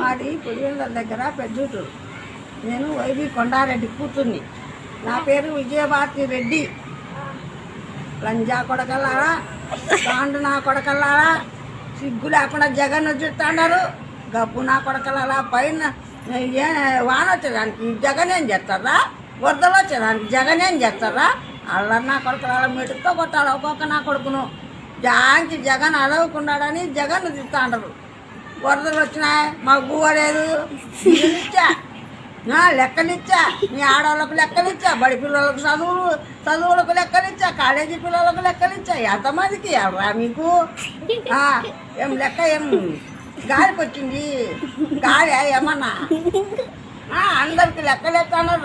మాది పులివెందుల దగ్గర పెద్దూరు నేను వైవి కొండారెడ్డి కూతుర్ని. నా పేరు విజయభారతి రెడ్డి. లంజా కొడకల్లారా కాండు నా కొడకల్లారా సిగ్గు లేకుండా జగన్ చుట్టాడారు గబ్బు నా కొడకల్లారా పైన ఏ వాన వచ్చేదానికి జగన్ ఏం చేస్తారా? వరదలు వచ్చేదానికి జగన్ ఏం చేస్తారా? అల్లరి నా కొడకల మెటుతో కొట్టాలి ఒక్కొక్క నా కొడుకును. జాంకి జగన్ అడవకుండాడని జగన్ తిట్టాండరు వరదలు వచ్చినాయి మాకు బువ్వ లేదు. ఇచ్చా. లెక్కనిచ్చా. మీ ఆడవాళ్ళకు లెక్కనిచ్చా. బడి పిల్లలకు చదువులు చదువులకు లెక్కనిచ్చా. కాలేజీ పిల్లలకు లెక్కనిచ్చా. ఎంతమందికి ఎవరా మీకు? ఏం లెక్క ఏం? గాలికి వచ్చింది. గాలి ఏమన్నా? ఆ, అందరికి లెక్క లెక్క అన్నారు.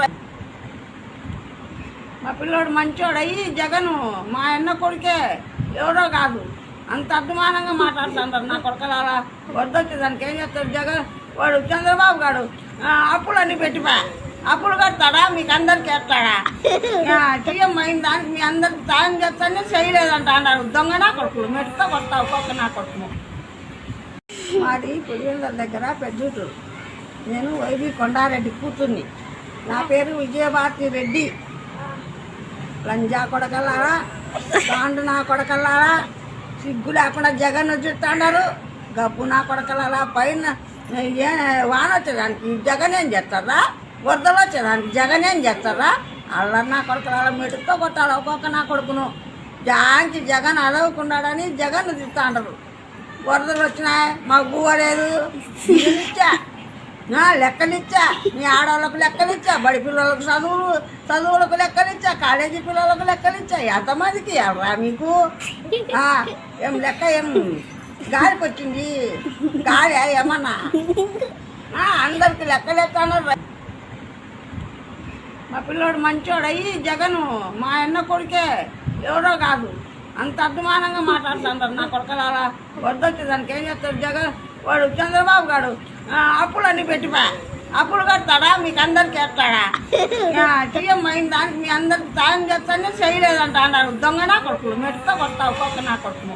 మా పిల్లోడు మంచోడు అయ్యి జగను. మా అన్న కొడుకే. ఎవరో కాదు. అంత అభిమానంగా మాట్లాడుతుంటారు నా కొడుకలారా వద్దొచ్చి దానికి ఏం చేస్తాడు జగన్ వాడు చంద్రబాబు గారు అప్పులన్నీ పెట్టిపా. అప్పులు కడతాడా? మీకు అందరికి వేస్తాడా? సీఎం అయిన దానికి మీ అందరికి సాయం చేస్తానే చేయలేదంట అన్నారు. దొంగ నా కొడుకులు. మెట్టుతో కొడతావు. ఒక్కొక్క నా కొడుకును. మాది పులివెందుల దగ్గర పెద్దూరు నేను వైవి కొండారెడ్డి కూతుర్ని. నా పేరు విజయభారతి రెడ్డి. లంజా కొడకల్లారా? దాండు నా కొడకల్లారా? సిగ్గు లేకుండా జగన్ చూస్తున్నారు గబ్బు నా కొడకల్లారా పైన ఏ వాన వచ్చేదానికి జగన్ ఏం చేస్తారా? వరదలు వచ్చేదానికి జగన్ ఏం చేస్తారా? అలా నా కొడకల మెటుతో కొట్టాలి ఒక్కొక్క నా కొడుకును. జాంచి జగన్ అడవకుండాడని జగన్ తిట్టాండరు వరదలు వచ్చినాయి మాకు బువ్వ లేదు ఇచ్చా నా లెక్కనిచ్చా. మీ ఆడవాళ్ళకు లెక్కనిచ్చా. బడి పిల్లలకు చదువులు చదువులకు లెక్కనిచ్చా. కాలేజీ పిల్లలకు లెక్కనిచ్చా. ఎంతమందికి? ఎవరా మీకు? ఆ, ఏం లెక్క ఏం? గాలికి వచ్చింది. గాలి ఏమన్నా? ఆ, అందరికి లెక్క లెక్క మా పిల్లోడు మంచోడు. అయ్యి జగను మా అన్న కొడుకే. ఎవరో కాదు. అంత అభిమానంగా మాట్లాడుతుంటారు. నా కొడుకలారా వద్దొచ్చి దానికి ఏం చేస్తాడు జగన్? వాడు చంద్రబాబు గారు అప్పులన్నీ పెట్టిపా. అప్పులు కడతాడా? మీకు అందరికి వేస్తాడా సీఎం అయిన దానికి మీ అందరికి సాయం చేస్తానే చేయలేదంట అన్నారు. దొంగనా కొడుకులు మెట్టుతో కొడతావు ఒక్కొక్క నా కొడుకును